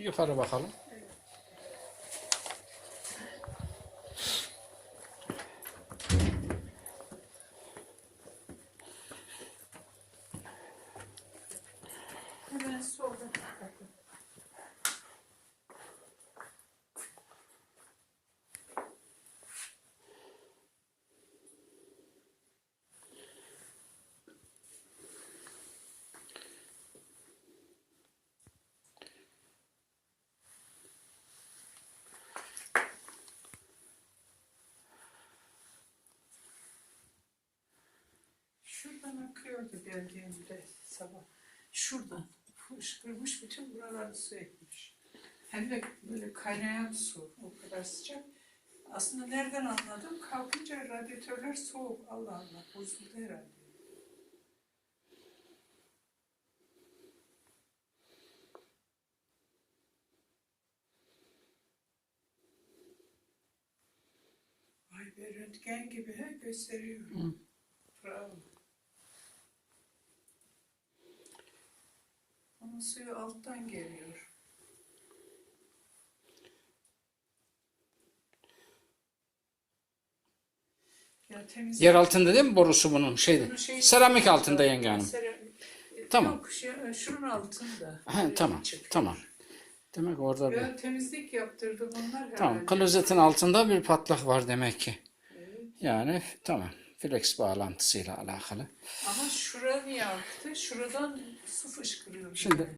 yukarı bakalım. Hemen solda. Şuradan akıyordu geldiğimde sabah. Şuradan fışkırmış bütün buraları su etmiş. Hem de böyle kaynayan su. O kadar sıcak. Aslında nereden anladım? Kalkınca radyatörler soğuk. Allah Allah bozuldu herhalde. Vay be röntgen gibi he, gösteriyor. Bravo. Suyu alttan geliyor. Ya Yer altında değil mi borusu bunun? Şeyde. Bunun şeyi- Seramik altında yenge hanım. Seramik. Tamam. Yok, şu- şunun altında. Ha, tamam. çıkıyor. Tamam. Demek orada bir. Ya temizlik yaptırdı bunlar herhalde. Tamam. Klozetin altında bir patlak var demek ki. Yani tamam. Flex bağlantısıyla alakalı. Ama şura niye aktı? Şuradan su fışkırıyor. Şimdi